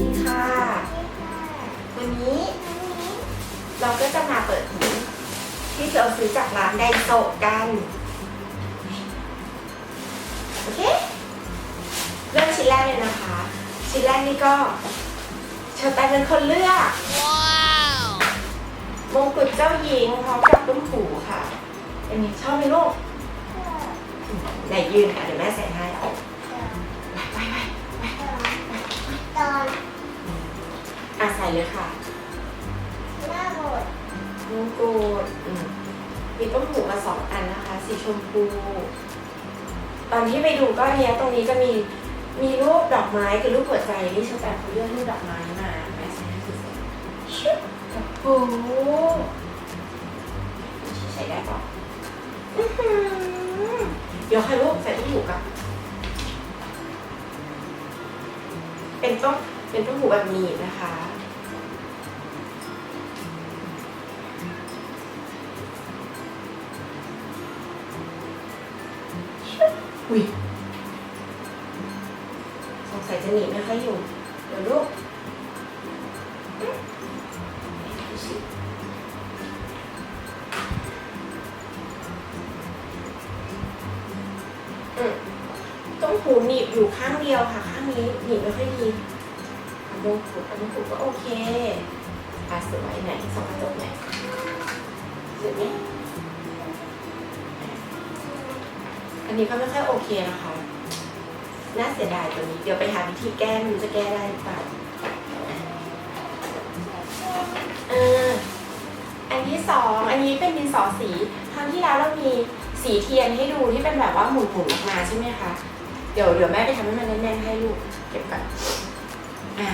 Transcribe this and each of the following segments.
ดีค่ะ วันนี้ เราก็จะมาเปิดถุงที่เราซื้อจากร้านไดโซะกัน โอเค เริ่มชิ้นแรกเลยนะคะ ชิ้นแรกนี่ก็เชอร์แตมเป็นคนเลือกมงกุฎเจ้าหญิงพร้อมกับตุ้มหูค่ะ อันนี้ชอบไหมลูกไหนยืนค่ะเดี๋ยวแม่ใส่ให้ ตอนอะใส่เลยค่ะหน้าหมดมงกุฎอืมมีต้มหูมาสองอันนะคะ สีชมพู ตอนที่ไปดูก็อันเนี้ยตรงนี้จะมีมีรูปดอกไม้กับรูปหัวใจนี่ชอบแต่เขาเลือกรูปดอกไม้มาแม่ใส่ให้ดูสิชุบโอ้โหใช้ได้ปะอื้อหือเดี๋ยวใครรูปใส่ต้มหูกับ เป็นต้องเป็นต้มหูแบบนี้นะคะ อุ้ยสงสัยจะหนีไม่ค่อยอยู่ หูหนีบอยู่ข้างเดียวค่ะ ข้างนี้หนีบไม่ค่อยดีอันมงกุฎอันมงกุฎก็โอเคอะสวยไหนสองกระจกไหนสวยไหมอันนี้ก็ไม่ค่อยโอเคนะคะ น่าเสียดายตัวนี้ เดี๋ยวไปหาวิธีแก้มันจะแก้ได้หรือเปล่าอออันที่สองอันนี้เป็นดินสอสี ครั้งที่แล้วเรามีสีเทียนให้ดูที่เป็นแบบว่าหมุนๆออกมาใช่ไหมคะ เดี๋ยวเดี๋ยวแม่ไปทำให้มันแน่นๆให้ลูกเก็บก่อนอ่า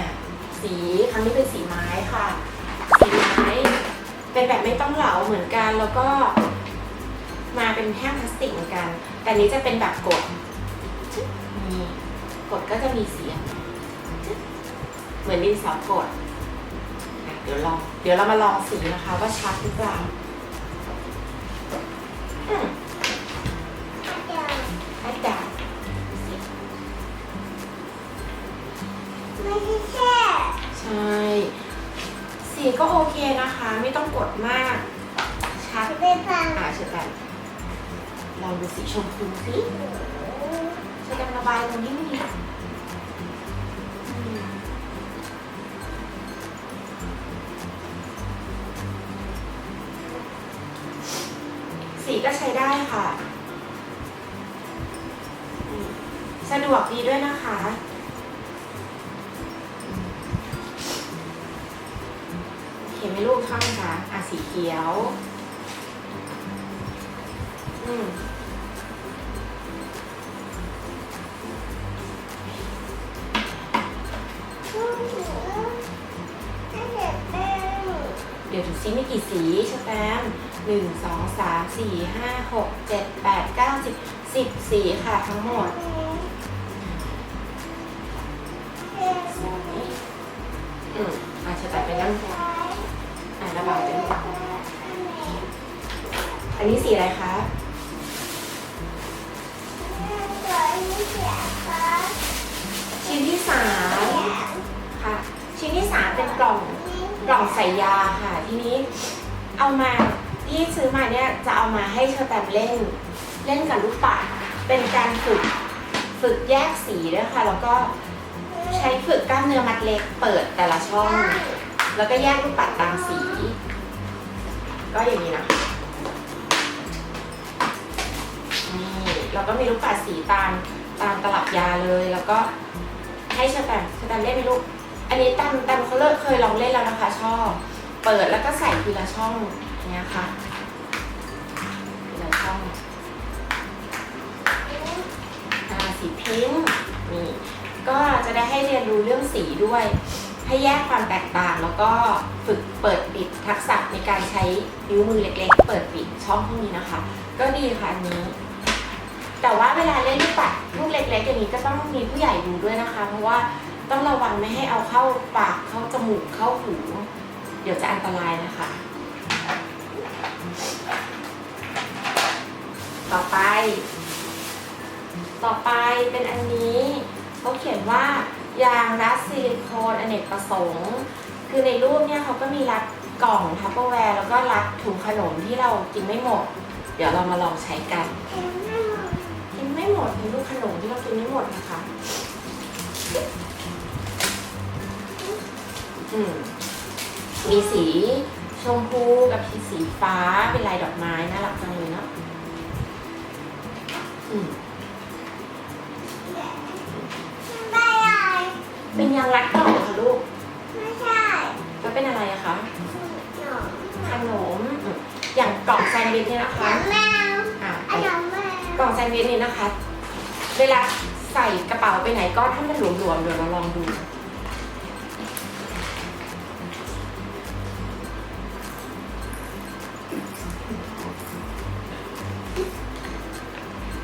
สีครั้งนี้เป็นสีไม้ค่ะ สีไม้เป็นแบบไม่ต้องเหลาเหมือนกันแล้วก็ มาเป็นแท่งพลาสติกเหมือนกัน แต่นี้จะเป็นแบบกดนี่กดก็จะมีเสียง เหมือนดินสอกดเดี๋ยวลอง เดี๋ยวเรามาลองสีนะคะว่าชัดหรือเปล่า ก็โอเคนะคะ ไม่ต้องกดมาก ชัดจะไปฟังอ่าเชิญแบบลองดูสีชมพูสิเชิญกันระบายตรงนี้ไม่ดี โอเคไหม่ลูกช่องคะอะสีเขียว อืมเดี๋ยวดูซิมีกี่สีชแตมหนึ่งสองสามสี่ห้าหกเจ็ดแปดเก้าสิบสิบสีค่ะทั้งหมดอืมอาจจะแต่เป็นนั่ง ระบายเป็นอันนี้สีอะไรคะชิ้นที่สามค่ะ ชิ้นที่สามเป็นกล่องกล่องใส่ยาค่ะ ทีนี้เอามาที่ซื้อมาเนี่ยจะเอามาให้เชอแตมเล่น เล่นกับลูกปัดเป็นการฝึกฝึกแยกสีด้วยค่ะ แล้วก็ใช้ฝึกกล้ามเนื้อมัดเล็กเปิดแต่ละช่อง แล้วก็แยกลูกปัดตามสี ก็อย่างนี้นะนี่เราก็มีลูกปัดสีตามตามตลับยาเลย แล้วก็ให้เชอแตมเชอแตมเล่นไหมลูก อันนี้ตันตันเขาเลิกเคยลองเล่นแล้วนะคะ ชอบ เปิดแล้วก็ใส่ทีละช่องเนี้ยค่ะทีละช่องสีพิงค์นี่ก็จะได้ให้เรียนรู้เรื่องสีด้วย ให้แยกความแตกต่างแล้วก็ฝึกเปิดปิดทักษะในการใช้นิ้วมือเล็กๆ เปิดปิดช่องพวกนี้นะคะ ก็ดีค่ะอันนี้ แต่ว่าเวลาเล่นลูกปัดลูกเล็กๆอย่างนี้ก็ต้องมีผู้ใหญ่ดูด้วยนะคะ เพราะว่าต้องระวังไม่ให้เอาเข้าปากเข้าจมูกเข้าหู เดี๋ยวจะอันตรายนะคะ ต่อไป ต่อไปเป็นอันนี้เขาเขียนว่า ยางรัดซิลิโคนอเนกประสงค์ คือในรูปเนี่ยเขาก็มีรัดกล่องทัพเปอร์แวร์แล้วก็รัดถุงขนมที่เรากินไม่หมด เดี๋ยวเรามาลองใช้กัน กินไม่หมดเป็นลูกขนมที่เรากินไม่หมดนะคะ อืมมีสีชมพูกับสีฟ้าเป็นลายดอกไม้น่ารักจังเลยเนาะ กล่องแซนด์วิชนี่นะคะ เวลาใส่กระเป๋าไปไหนก็ถ้ามันหลวมๆเดี๋ยวเราลองดู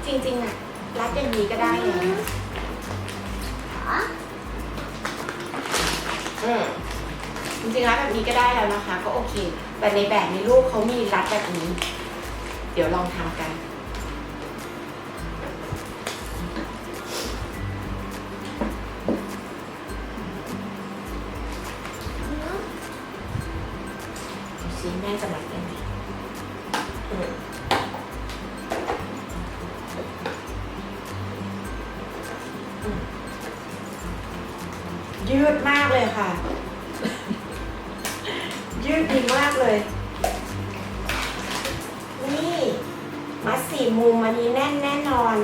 จริงๆอะรัดอย่างนี้ก็ได้เลยเหรออืมจริงๆรัดแบบนี้ก็ได้แล้วนะคะ ก็โอเค แต่ในแบบในรูปเขามีรัดแบบนี้ เดี๋ยวลองทำกัน ยืดมากเลยค่ะ ยืดดีมากเลย นี่มัดสี่มุมอันนี้แน่นแน่นอน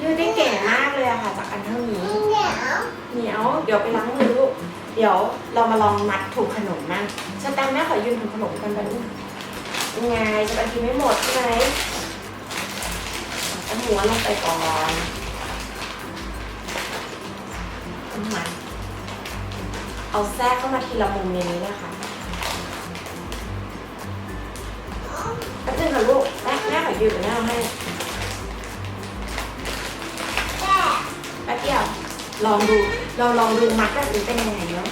ยืดได้เก่งมากเลยอะค่ะ จากอันเท่านี้เดี๋ยวเหนียวเดี๋ยวไปล้างมือลูกเดี๋ยวเรามาลองมัดถุงขนมนั่งสแตมแม่ขอยืนถุงขนมกันไปลูกยังไงจะไปกินไม่หมดใช่ไหมเอาหัวลงไปก่อน มาเอาแทรกเข้ามาทีละมุมในนี้นะคะแป๊บนึงค่ะลูกแม่แม่ขอยืนเดี๋ยวแม่เอาให้แป๊บเดียวลองดูเราลองดูมัดแบบนี้เป็นยังไงเนาะ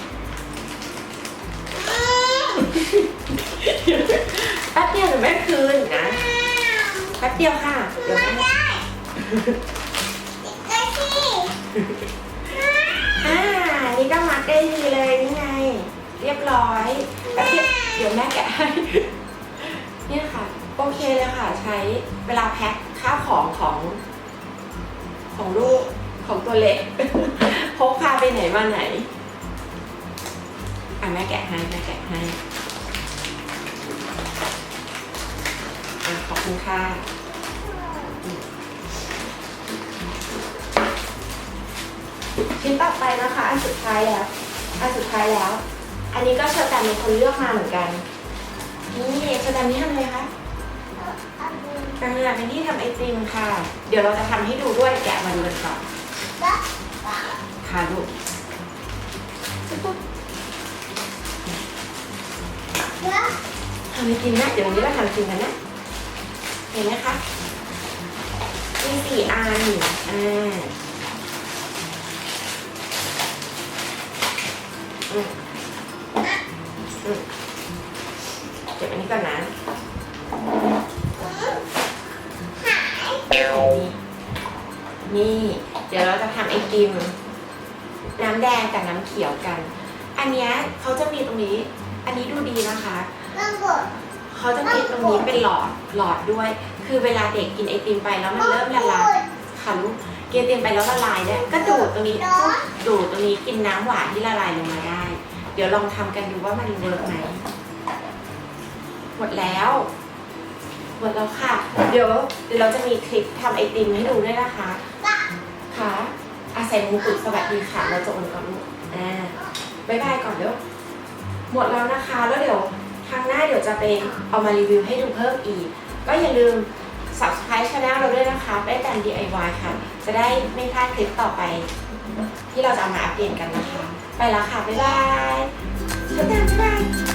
แป๊บเดียวเดี๋ยวแม่คืนนะแป๊บเดียวค่ะเดี๋ยวแม่ ร้อยแป๊บเดียวเดี๋ยวแม่แกะให้เนี่ยค่ะ โอเคเลยค่ะ ใช้เวลาแพ็คข้าวของของ ของลูกของตัวเล็กพกพาไปไหนมาไหนอะแม่แกะให้แม่แกะให้อะขอบคุณค่ะชิ้นต่อไปนะคะ อันสุดท้ายแล้ว อันสุดท้ายแล้ว อันนี้ก็เชอร์แตมเป็นคนเลือกมาเหมือนกัน นี่เชอร์แตมนี่ทำอะไรคะกำลังเป็นที่ทำไอติมค่ะ เดี๋ยวเราจะทำให้ดูด้วยแกะมาดูกันก่อนแล้วค่ะลูกแล้วทำไอติมนะ เดี๋ยววันนี้เราทำไอติมกันนะ เห็นไหมคะ มีสี่อันอ่าอืม ก็บอันนี้ก่อนนะนี่ เดี๋ยวเราจะทำไอติมน้ำแดงกับน้ำเขียวกัน อันเนี้ยเขาจะมีตรงนี้ อันนี้ดูดีนะคะต้องกดเขาจะมีตรงนี้เป็นหลอดหลอดด้วย คือเวลาเด็กกินไอติมไปแล้วมันเริ่มละลายค่ะลูกกินไอติมไปแล้วละลายได้ก็ดูดตรงนี้ดูดตรงนี้กินน้ำหวานที่ละลายลงมาได้ เดี๋ยวลองทำกันดูว่ามันเวิร์กไหม หมดแล้ว หมดแล้วค่ะ เดี๋ยวเดี๋ยวเราจะมีคลิปทำไอติมให้ดูด้วยนะคะ ค่ะอาศัยมงกุฎสวัสดีค่ะ เราจะโอนก่อนลูกอ่าบายบายก่อนเดี๋ยวหมดแล้วนะคะ แล้วเดี๋ยวครั้งหน้าเดี๋ยวจะไปเอามารีวิวให้ดูเพิ่มอีก ก็อย่าลืม subscribe channel เราด้วยนะคะแป้แตน DIY ค่ะ จะได้ไม่พลาดคลิปต่อไป ที่เราจะเอามาอัปเดตกันนะคะ ไปแล้วค่ะ บ๊ายบายเชิญกันบ๊ายบาย